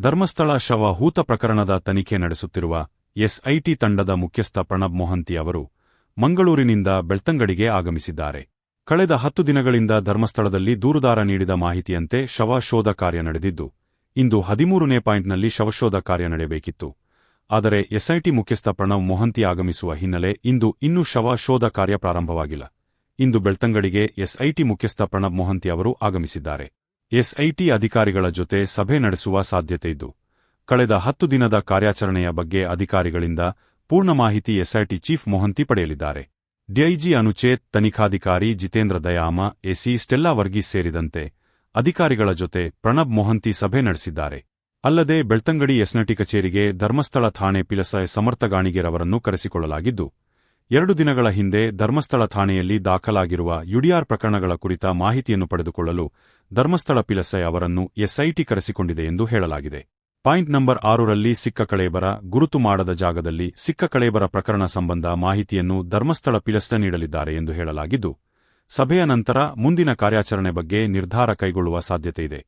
ಧರ್ಮಸ್ಥಳ ಶವ ಹೂತ ಪ್ರಕರಣದ ತನಿಖೆ ನಡೆಸುತ್ತಿರುವ ಎಸ್ಐಟಿ ತಂಡದ ಮುಖ್ಯಸ್ಥ ಪ್ರಣಬ್ ಮೊಹಂತಿ ಅವರು ಮಂಗಳೂರಿನಿಂದ ಬೆಳ್ತಂಗಡಿಗೆ ಆಗಮಿಸಿದ್ದಾರೆ. ಕಳೆದ ಹತ್ತು ದಿನಗಳಿಂದ ಧರ್ಮಸ್ಥಳದಲ್ಲಿ ದೂರುದಾರ ನೀಡಿದ ಮಾಹಿತಿಯಂತೆ ಶವ ಶೋಧ ಕಾರ್ಯ ನಡೆದಿದ್ದು, ಇಂದು ಹದಿಮೂರನೇ ಪಾಯಿಂಟ್ನಲ್ಲಿ ಶವಶೋಧ ಕಾರ್ಯ ನಡೆಯಬೇಕಿತ್ತು. ಆದರೆ ಎಸ್ಐಟಿ ಮುಖ್ಯಸ್ಥ ಪ್ರಣವ್ ಮೊಹಂತಿ ಆಗಮಿಸುವ ಹಿನ್ನೆಲೆ ಇಂದು ಇನ್ನೂ ಶವ ಶೋಧ ಕಾರ್ಯ ಪ್ರಾರಂಭವಾಗಿಲ್ಲ. ಇಂದು ಬೆಳ್ತಂಗಡಿಗೆ ಎಸ್ಐಟಿ ಮುಖ್ಯಸ್ಥ ಪ್ರಣಬ್ ಮೊಹಂತಿ ಅವರು ಆಗಮಿಸಿದ್ದಾರೆ. ಎಸ್ಐಟಿ ಅಧಿಕಾರಿಗಳ ಜೊತೆ ಸಭೆ ನಡೆಸುವ ಸಾಧ್ಯತೆಯಿದ್ದು, ಕಳೆದ ಹತ್ತು ದಿನದ ಕಾರ್ಯಾಚರಣೆಯ ಬಗ್ಗೆ ಅಧಿಕಾರಿಗಳಿಂದ ಪೂರ್ಣ ಮಾಹಿತಿ ಎಸ್ಐಟಿ ಚೀಫ್ ಮೊಹಂತಿ ಪಡೆಯಲಿದ್ದಾರೆ. ಡಿಐಜಿ ಅನುಚೇತ್, ತನಿಖಾಧಿಕಾರಿ ಜಿತೇಂದ್ರ ದಯಾಮ, ಎಸಿ ಸ್ಟೆಲ್ಲಾ ವರ್ಗೀಸ್ ಸೇರಿದಂತೆ ಅಧಿಕಾರಿಗಳ ಜೊತೆ ಪ್ರಣಬ್ ಮೊಹಂತಿ ಸಭೆ ನಡೆಸಿದ್ದಾರೆ. ಅಲ್ಲದೆ ಬೆಳ್ತಂಗಡಿ ಎಸ್ನಟಿ ಕಚೇರಿಗೆ ಧರ್ಮಸ್ಥಳ ಠಾಣೆ ಪಿಲಸ ಸಮರ್ಥಗಾಣಿಗೆರವರನ್ನು ಕರೆಸಿಕೊಳ್ಳಲಾಗಿದ್ದು ಎರಡು ದಿನಗಳ ಹಿಂದೆ ಧರ್ಮಸ್ಥಳ ಠಾಣೆಯಲ್ಲಿ ದಾಖಲಾಗಿರುವ ಯುಡಿಆರ್ ಪ್ರಕರಣಗಳ ಕುರಿತ ಮಾಹಿತಿಯನ್ನು ಪಡೆದುಕೊಳ್ಳಲು ಧರ್ಮಸ್ಥಳ ಪಿಲಸೈ ಅವರನ್ನು ಎಸ್ಐಟಿ ಕರೆಸಿಕೊಂಡಿದೆ ಎಂದು ಹೇಳಲಾಗಿದೆ. ಪಾಯಿಂಟ್ ನಂಬರ್ ಆರರಲ್ಲಿ ಸಿಕ್ಕ ಕಳೇಬರ ಗುರುತು ಮಾಡದ ಜಾಗದಲ್ಲಿ ಸಿಕ್ಕ ಕಳೇಬರ ಪ್ರಕರಣ ಸಂಬಂಧ ಮಾಹಿತಿಯನ್ನು ಧರ್ಮಸ್ಥಳ ಪಿಲಸ್ಟ ನೀಡಲಿದ್ದಾರೆ ಎಂದು ಹೇಳಲಾಗಿದ್ದು, ಸಭೆಯ ನಂತರ ಮುಂದಿನ ಕಾರ್ಯಾಚರಣೆ ಬಗ್ಗೆ ನಿರ್ಧಾರ ಕೈಗೊಳ್ಳುವ ಸಾಧ್ಯತೆಯಿದೆ